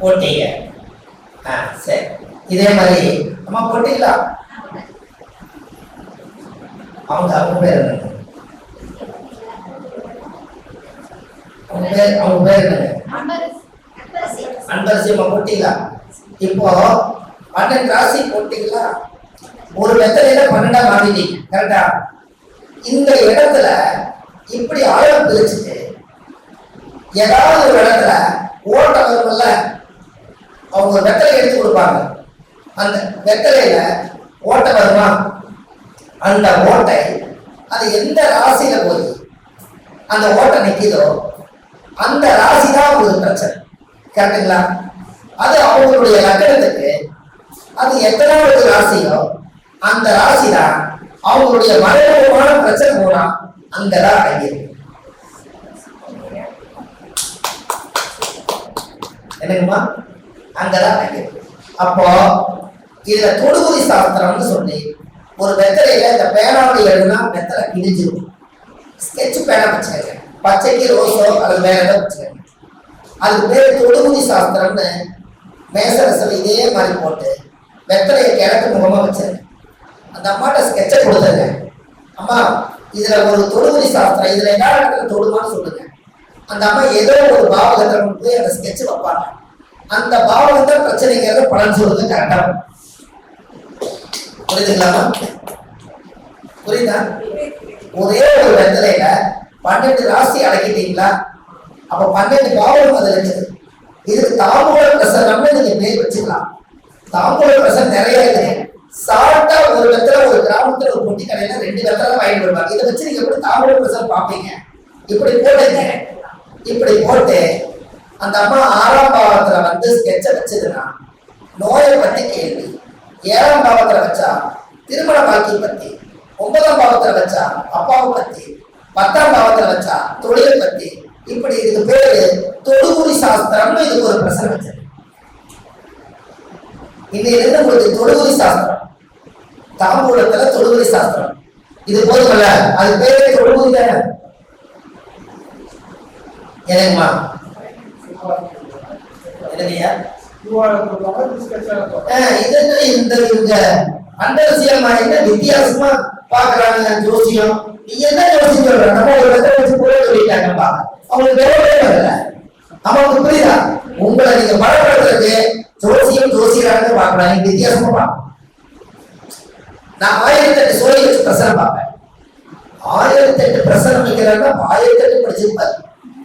போட்டீங்க ஆ சரி. இதே மாதிரி அம்மா போட்டீங்களா அவங்க அவங்க பேர் என்ன? அவங்க பேர் அவங்க பேர் என்னங்க அன்பரசி அம்மா போட்டீங்களா இப்போ பன்னெண்டு ராசி போட்டீங்களா ஒரு மெத்தடையில பன்னெண்டா மாறிட்டீங்க கரெக்டா இந்த இடத்துல இப்படி ஆழம் பிரிச்சுட்டு ஏதாவது ஒரு இடத்துல ஓட்ட வரும்ல அவங்க ஒரு வெத்தலை எடுத்து கொடுப்பாங்க. அந்த வெத்தலையில ஓட்டை வருமா? அந்த ஓட்டை அது எந்த ராசியில போய் அந்த ஓட்டை நிற்கிதோ அந்த ராசி தான் ஒரு பிரச்சனை. கரெக்டுங்களா அது அவங்களுடைய லக்னத்துக்கு அது எத்தனாவது ராசியோ அந்த ராசி தான் அவங்களுடைய மறைமுகமான பிரச்சனை போனா அங்கதான் அடங்கியிருக்கு என்னங்கம்மா? அங்கதான் அடங்கியிருக்கு அப்போ இதுல தொடுகுதி சாஸ்திரம்னு சொல்லி ஒரு வெத்தலையில இந்த பேனாவோட எழுதுனா வெத்தலை கிழிஞ்சிடும் ஸ்கெட்ச் பேனா வச்சுக்கோங்க. பச்சைக்கு ரோஸோ அது வேற ஏதோ வச்சுக்கோங்க. அதுக்கு பேர் தொடுகுதி சாஸ்திரம்னு மேசரசல் இதே மாதிரி போட்டு வெத்தலையை கிழக்கு முகமா வச்சிருங்க அந்த அம்மாட்ட ஸ்கெட்சை கொடுத்துருங்க. அம்மா இதுல ஒரு தொடுகுதி சாஸ்திரம் இதுல என்ன இடத்துல தொடுமான்னு சொல்லுங்க. அந்த அம்மா ஏதோ ஒரு பாவகத்தை கொண்டு போய் அந்த ஸ்கெட்ச் வைப்பாங்க. அந்த பாவகத்தை பிரச்சனைங்கிறத பலன் சொல்றது கரெக்டா புரியுதுங்களாமா புரியுதா? ஒரே ஒரு வெந்தலையில பன்னெண்டு ராசி அடக்கிட்டீங்களா? அப்ப பன்னெண்டு பாவம் அதுல இருக்குது. இதுக்கு தாம்பூல பிரசனம்னு நீங்க பேர் வச்சுக்கலாம். தாம்பூல பிரசனம் நிறைய இருக்குது சாப்பிட்டா ஒரு வெத்தல ஒரு கிராமத்துல ஒரு பொட்டி கடையில ரெண்டு வெத்தல வாங்கிட்டு வருவாங்க. இதை வச்சு நீங்க எப்படி தாம்பூல பிரசனம் பார்ப்பீங்க? இப்படி போடுங்க இப்படி போட்டு அந்த அம்மா ஆறாம் பாவத்துல வந்து ஸ்கெட்ச வச்சதுன்னா நோயை பத்தி கேள்வி. ஏழாம் பாவத்துல வச்சா திருமண வாழ்க்கையை பத்தி ஒன்பதாம் பாவத்துல வச்சா அப்பாவை பத்தி பத்தாம் பாவத்துல வச்சா தொழிலை பத்தி இப்படி இதுக்கு பேரு தொடுகுறி சாஸ்திரம்னு இதுக்கு ஒரு பிரசனம் வச்சிருக்கு. இது இருந்து உங்களுக்கு தொடுகுறி சாஸ்திரம். தாம்பூலத்துல தொடுகுறி சாஸ்திரம். இது போதுமல்ல. அது பேரு தொடுகுறி தானே? என்னங்கம்மா? என்னங்கய்யா ஆஹ் இது என்ன இந்த இந்த அண்டரசியமா என்ன வித்தியாசமா பாக்குறாங்க ஜோசியம்? நீ என்ன ஜோசியம் சொல்ற? நம்ம ஒரு வெத்தலை வச்சு கூட சொல்லிட்டாங்கப்பா அவங்களுக்கு வேறவே வரல. அவங்களுக்கு புரியுதா? உங்களை நீங்க பலப்படுத்துறதுக்கு ஜோசியம் ஜோசியராக பாக்கலாம் நீங்க வித்தியாசமா பார்க்கணும் நான் ஆயிரத்தி எட்டு சோழி வச்சு பிரசனம் பார்ப்பேன். ஆயிரத்தி எட்டு பிரசனம் வைக்கிறாங்க ஆயிரத்தி எட்டு படிச்சிருப்பாரு.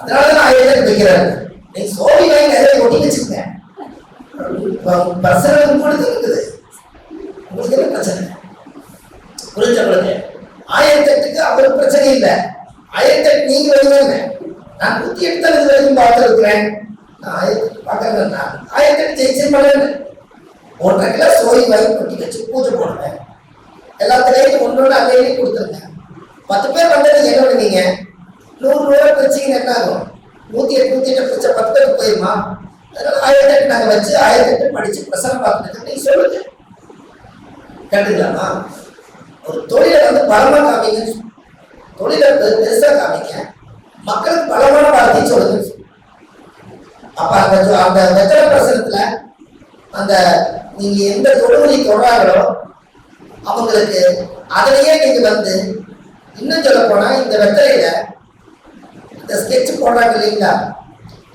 அதனால நான் ஆயிரத்தி எட்டு வைக்கிறாரு. நீங்க வாங்கி நிறைய ஒட்டி வச்சுக்கோங்க பிரசரம் கூட இருக்குது உங்களுக்கு என்ன பிரச்சனை புரிஞ்ச உங்களுக்கு ஆயிரத்தி எட்டுக்கு அவருக்கு பிரச்சனை இல்லை ஆயிரத்தி எட்டு நீங்க வருவாங்க நான் நூத்தி எட்டு இது வரைக்கும் பார்த்துருக்கிறேன் நான் ஆயிரத்தி எட்டு பார்க்கறேன் நான் ஆயிரத்தி எட்டு ஜெயிச்சிருப்பேன் ஒன்றரை கிலோ சோழி வாங்கி கொட்டி வச்சு பூஜை போடுவேன் எல்லாத்துலேயும் ஒன்னொன்று அங்கேயே கொடுத்துருங்க பத்து பேர் வந்து நீங்க என்ன பண்ணுவீங்க நூறு ரூபாய் பிரிச்சிங்கன்னா என்ன ஆகும் நூத்தி எட்டு நூத்தி எட்டு படிச்ச பத்து போயிருமா? அதனால ஆயிரத்தி எட்டு நாங்க வச்சு ஆயிரத்தி எட்டு படிச்சு பிரசனம் பார்த்துட்டு நீங்க சொல்லுங்க கண்டுக்கலாமா ஒரு தொழிலை வந்து பலமா காமிங்க. தொழிலை பெரு- பெருசா காமிங்க. மக்களுக்கு பலமான வார்த்தை சொல்லுங்க. அப்ப அந்த அந்த வெத்தலை பிரசனத்துல அந்த நீங்க எந்த தொழிலை தொடராங்களோ அவங்களுக்கு அதிலேயே நீங்க வந்து இன்னும் சொல்ல போனா இந்த வெத்தலையில இந்த ஸ்கெட்ச் போடுறாங்க இல்லைங்களா?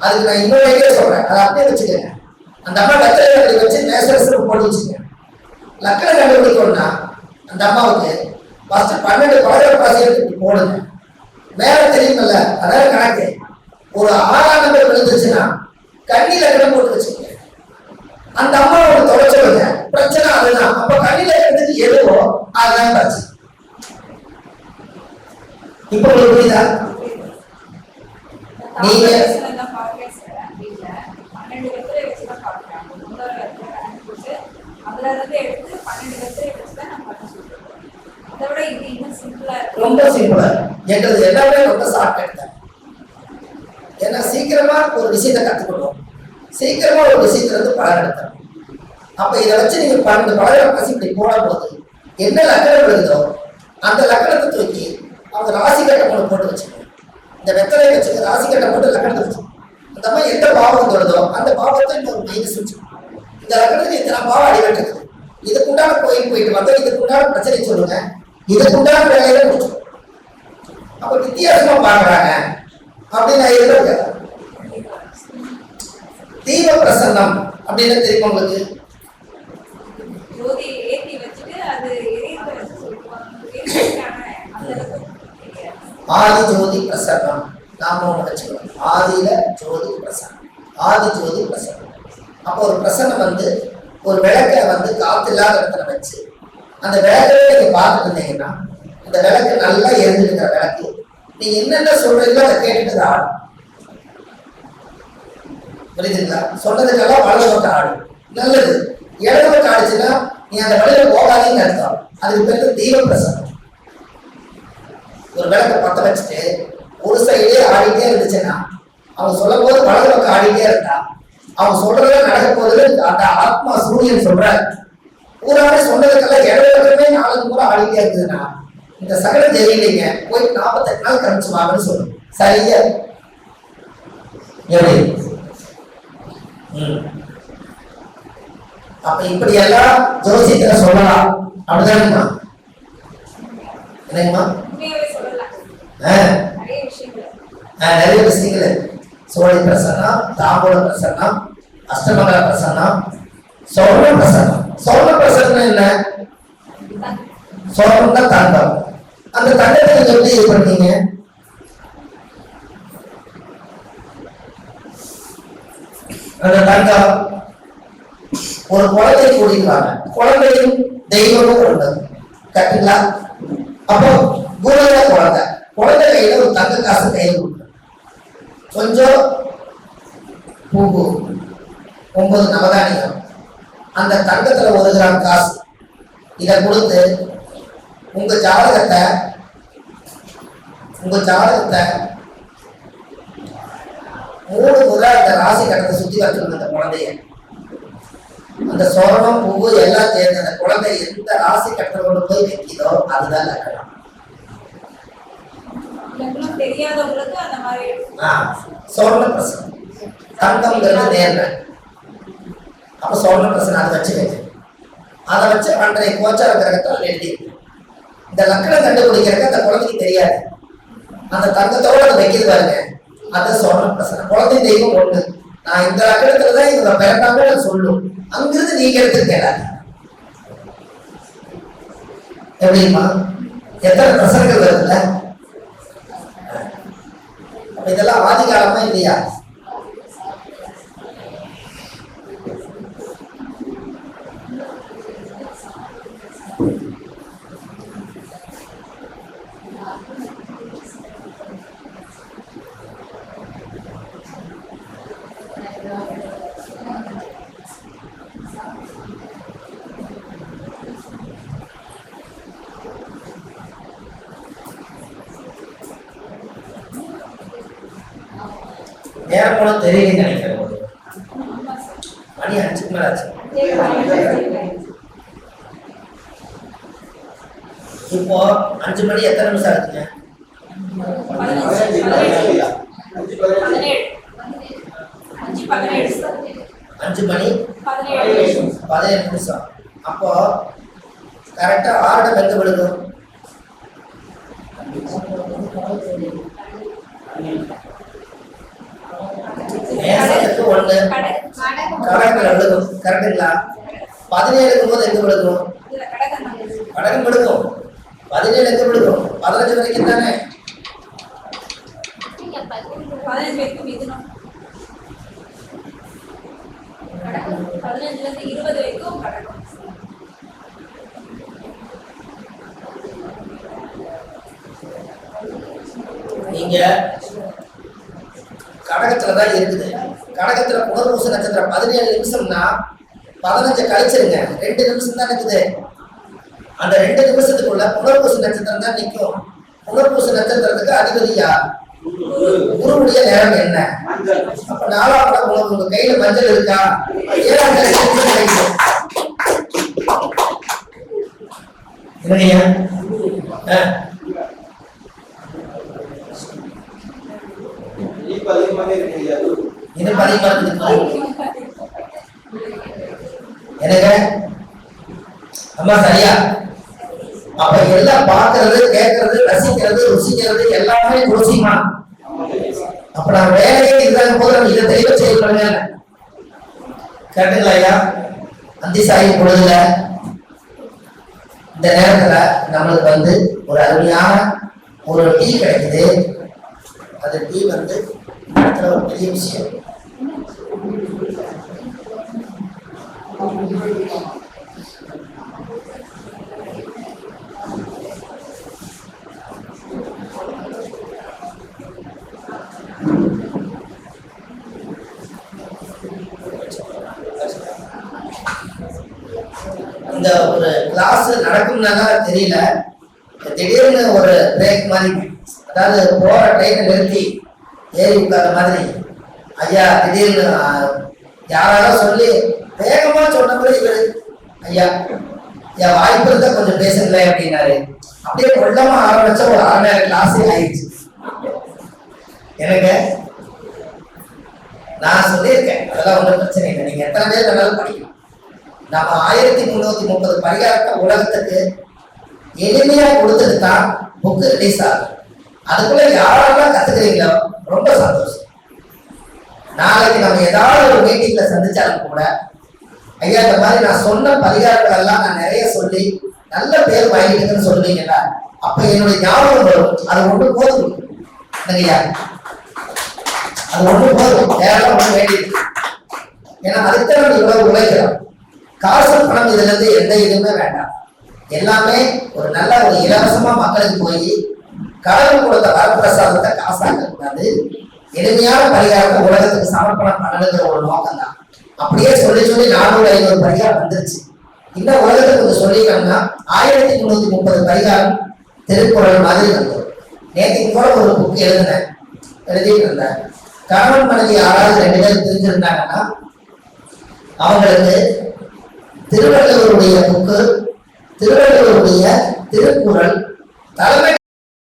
அதுக்கு நான் இன்னொரு ஐடியா சொல்றேன். அதை அப்படியே வச்சுக்கோங்க. அந்த அம்மா வெத்தலையில வச்சு நேசரசு போட்டு வச்சுக்கோங்க. லக்கணம் கண்டுபிடிக்கணும்னா அந்த அம்மாவுக்கு ஃபர்ஸ்ட் பன்னெண்டு பழக பாசி எடுத்து போடுங்க. மேல தெரியுமில்ல? அதாவது கணக்கு. ஒரு ஆறாம் நம்பர் விழுந்துச்சுன்னா கண்ணி லக்கணம் போட்டு வச்சுக்கோங்க. அந்த அம்மாவோட ஒன்று தொலைச்சிருங்க பிரச்சனை அதுதான். அப்ப கண்ணி லக்கணத்துக்கு எதுவோ அதுதான் பிரச்சனை. இப்போ உங்களுக்கு புரியுதா? நீங்க ரொம்ப சிம்பிளா எங்களுக்கு எல்லாமே ரொம்ப ஷார்ட்கட் தான் ஏன்னா சீக்கிரமா ஒரு விஷயத்தை கத்துக்கணும். சீக்கிரமா ஒரு விஷயத்துல இருந்து பலன் எடுத்தணும் அப்ப இதை வச்சு நீங்க பன்னெண்டு பழக பசி இப்படி போடும் போது என்ன லக்கணம் வருதோ அந்த லக்கணத்தை தூக்கி அவங்க ராசி கட்டம் ஒன்று போட்டு வச்சுக்கணும். இந்த வெத்தலை வச்சு ராசி கட்டம் போட்டு லக்கணத்தை வச்சு அந்த மாதிரி எந்த பாவம் தொடுதோ அந்த பாவத்தை இன்னொரு மைனஸ் வச்சு இந்த லக்னத்துக்கு இத்தனை பாவம் அடிபட்டுருக்குது இதுக்குண்டான கோயில் போயிட்டு வந்தோம் இதுக்குண்டான பிரச்சனை சொல்லுங்க. இதுக்குண்டான வேலையில முடிச்சோம் அப்ப வித்தியாசமா பாக்குறாங்க அப்படின்னு நான் எதிர்க்க தீப பிரசன்னம் அப்படின்னு தெரியும் உங்களுக்கு ஜோதி ஏத்தி வச்சுட்டு அது எரியறத வச்சு சொல்லுவாங்க எரியறதுக்கான அந்த அளவுக்கு தெரியாது. ஆதி ஜோதி பிரசன்னம். நாம வச்சுக்கணும். ஆதியில ஜோதி பிரசன்னம். ஆதி ஜோதி பிரசன்னம். அப்போ ஒரு பிரசன்னம் வந்து ஒரு விளக்கை வந்து காத்து இல்லாத இடத்துல வச்சு அந்த விளக்கவே நீங்க பார்த்துட்டு இருந்தீங்கன்னா அந்த விளக்கு நல்லா எரிஞ்சுட்டு விளக்கு. நீங்க என்னென்ன சொல்றீங்களோ அதை கேட்டுட்டு ஆடும் புரியுதுங்களா? சொன்னதுக்காக வலது ஆடும் நல்லது. இடது பக்கம் ஆடுச்சுன்னா நீ அந்த வழியில போகாதீங்கன்னு அர்த்தம். அதுக்கு பேர் தெய்வ பிரசங்கம் ஒரு விளக்கை பத்த வச்சுட்டு ஒரு சைடே ஆடிட்டே இருந்துச்சுன்னா அவங்க சொல்லும் போது வலது பக்கம் ஆடிட்டே இருந்தா அவங்க சொல்றதே நடக்க போது அந்த ஆத்மா சூரியன் சொல்றாரு. பூராமே சொன்னதுக்கெல்லாம் இடது பக்கமே நாலு முறை ஆடிட்டே இருந்ததுன்னா இந்த சகலம் தெரியலைங்க போய் நாற்பத்தெட்டு நாள் கழிச்சு வாங்கன்னு சொல்லணும் சரியா? எப்படி? ம். அப்ப இப்படி எல்லாம் ஜோசியத்துல சொல்லலாம். அப்படிதானுமா என்னங்கம்மா? நிறைய விஷயங்கள் ஆஹ் நிறைய விஷயங்கள். சோழி பிரசன்னம் தாம்பூல பிரசன்னம் அஷ்டமங்கல பிரசன்னம் சோழ பிரசன்னம். சோழ பிரசன்னம் என்ன? சோழம்னா தங்கம் அந்த தண்டத்தை நீங்க எப்படி இது பண்ணீங்க? அந்த தண்டம் ஒரு குழந்தை கூடிக்கிறாங்க குழந்தையும் தெய்வமும் கொண்டது கரெக்டுங்களா அப்போ குருவில குழந்தை. குழந்தை கையில ஒரு தங்க காசு கையில் கொடுக்குறாங்க கொஞ்சம் பூவு ஒன்பது நவதானியம் அந்த தங்கத்துல ஒரு கிராம் காசு. இதை கொடுத்து உங்க ஜாதகத்தை உங்க ஜாதகத்தை மூணு முறை அந்த ராசி கட்டத்தை சுத்தி வச்சிருந்த அந்த குழந்தைய. அந்த சோழனம் பூவு எல்லாம் சேர்ந்து அந்த குழந்தை எந்த ராசி கட்டத்தை கொண்டு போய் வைக்குதோ அதுதான் லக்கணம். லக்னம் தெரியாதவங்களுக்கு அந்த மாதிரி ஆ, சொர்ண பிரசனம். தங்கம்ங்கிறது நேர்மை. அப்ப சொர்ண பிரசனம் அதை வச்சு வைக்க அதை வச்சு அன்றைய கோச்சார கிரகத்தில் எழுதி இந்த லக்கணம் கண்டுபிடிக்கிறதுக்கு அந்த குழந்தைக்கு தெரியாது. அந்த தங்கத்தோட அதை வைக்கிறது பாருங்க. அது சொர்ண பிரசனம். குழந்தை தெய்வம் ஒண்ணு. நான் இந்த லக்கணத்துல தான் இவங்க பிறந்தாங்க சொல்லும். அங்கிருந்து நீங்க எடுத்துருக்கேன் எப்படிமா எத்தனை பிரசனங்கள் வருதுல்ல? இதெல்லாம் ஆதி காலமா இல்லையா? நேரம் போல தெரியலன்னு நினைக்கிறேன் மணி அஞ்சுக்கு மேல ஆச்சு. இப்போ அஞ்சு மணி எத்தனை நிமிஷம் ஆச்சுங்க? அஞ்சு மணி பதினேழு நிமிஷம். அப்போ கரெக்டா ஆறுடம் எங்க விழுகும்? மேசத்துக்கு ஒண்ணு கடற்கரை விழுகும் கரெக்டுங்களா பதினேழு இருக்கும்போது எங்க விழுக்கும் கடகம் விழுக்கும் பதினேழு எங்க விழுக்கும் பதினஞ்சு வரைக்கும் தானே? பதினஞ்சு வரைக்கும் பதினஞ்சுல இருந்து இருபது வரைக்கும் கடகம் நீங்க கடகத்துல தான் இருக்குது. கடகத்துல புனர்பூச நட்சத்திரம் பதினேழு நிமிஷம்னா பதினஞ்சு கழிச்சிருங்க. ரெண்டு நிமிஷம் தான் இருக்குது அந்த ரெண்டு நிமிஷத்துக்குள்ள புனர்பூச நட்சத்திரம் தான் நிற்கும் புனர்பூச நட்சத்திரத்துக்கு அதிபதியா குருவுடைய நேரம் என்ன? அப்ப நாலாம் படம் உங்களுக்கு உங்க கையில மஞ்சள் இருக்கா? ஏழாம் தேதி நிமிஷம் என்னையா? இப்ப அதிகமாக இருக்கு இன்னும் பதவி இருக்குது எனக்கு அம்மா சரியா? அப்ப எல்லாம் பாக்குறது கேட்கறது ரசிக்கிறது ருசிக்கிறது எல்லாமே ருசிமா அப்ப நான் வேலையே இல்லாத போது நம்ம இதை தெளிவ செய்யப்படுங்க கேட்டுங்களா ஐயா? அந்தி சாயி பொழுதுல இந்த நேரத்துல நம்மளுக்கு வந்து ஒரு அருமையான ஒரு டீ கிடைக்குது. அந்த டீ வந்து இந்த ஒரு இந்த ஒரு கிளாஸ் நடக்கும்னா தெரியல. திடீர்னு ஒரு பிரேக் மாதிரி. அதாவது போற ட்ரெயினை நிறுத்தி ஏறி உட்கார மாதிரி. ஐயா திடீர்னு ஆ, யாராவது சொல்லி வேகமா சொன்ன மாதிரி இவரு ஐயா என் வாய்ப்பு இருந்தா கொஞ்சம் பேசுங்களேன் அப்படின்னாரு. அப்படியே கொள்ளமா ஆரம்பிச்ச ஒரு அரை நேரம் கிளாஸே ஆயிடுச்சு. எனக்கு நான் சொல்லியிருக்கேன் அதெல்லாம் ஒன்றும் பிரச்சனை இல்லை. நீங்க எத்தனை பேர் வேணாலும் படிக்கலாம். நம்ம ஆயிரத்தி முந்நூத்தி முப்பது பரிகாரத்தை உலகத்துக்கு எளிமையா கொடுத்துட்டு தான் புக்கு ரிலீஸ் ஆகும் அதுக்குள்ள யாரெல்லாம் கத்துக்கிறீங்களோ ரொம்ப சந்தோஷம். நாளைக்கு நம்ம ஏதாவது ஒரு மீட்டிங்ல சந்திச்சாலும் கூட ஐயா இந்த மாதிரி நான் சொன்ன பரிகாரங்கள் எல்லாம் நான் நிறைய சொல்லி நல்ல பேர் வாங்கிட்டுன்னு சொன்னீங்களா அப்ப என்னுடைய ஞாபகம் வரும். அது ஒண்ணு போதும். இல்லையா அது ஒண்ணு போதும். வேற ஒண்ணு வேண்டியது. ஏன்னா அதுக்கு இவ்வளவு உழைக்கிறோம். காசு பணம் இதுல இருந்து எந்த இதுவுமே வேண்டாம். எல்லாமே ஒரு நல்ல ஒரு இலவசமா மக்களுக்கு போய் கடவுள் கொடுத்த வரப்பிரசாதத்தை காசாக்க கூடாது. எளிமையான பரிகாரத்தை உலகத்துக்கு சமர்ப்பணம் பண்ணணுங்கிற ஒரு நோக்கம் தான் அப்படியே சொல்லி சொல்லி நானூறு ஐநூறு பரிகாரம் வந்துருச்சு. இன்னும் உலகத்துக்கு கொஞ்சம் சொல்லிக்கணும்னா ஆயிரத்தி முந்நூத்தி முப்பது பரிகாரம் திருக்குறள் மாதிரி வந்துடும் நேற்றுக்கு கூட ஒரு புக் எழுதினேன். எழுதிட்டு இருந்தேன். கணவன் மனைவி யாராவது ரெண்டு பேரும் பிரிஞ்சிருந்தாங்கன்னா அவங்களுக்கு திருவள்ளுவருடைய புக்கு திருவள்ளுவருடைய திருக்குறள் தலைமை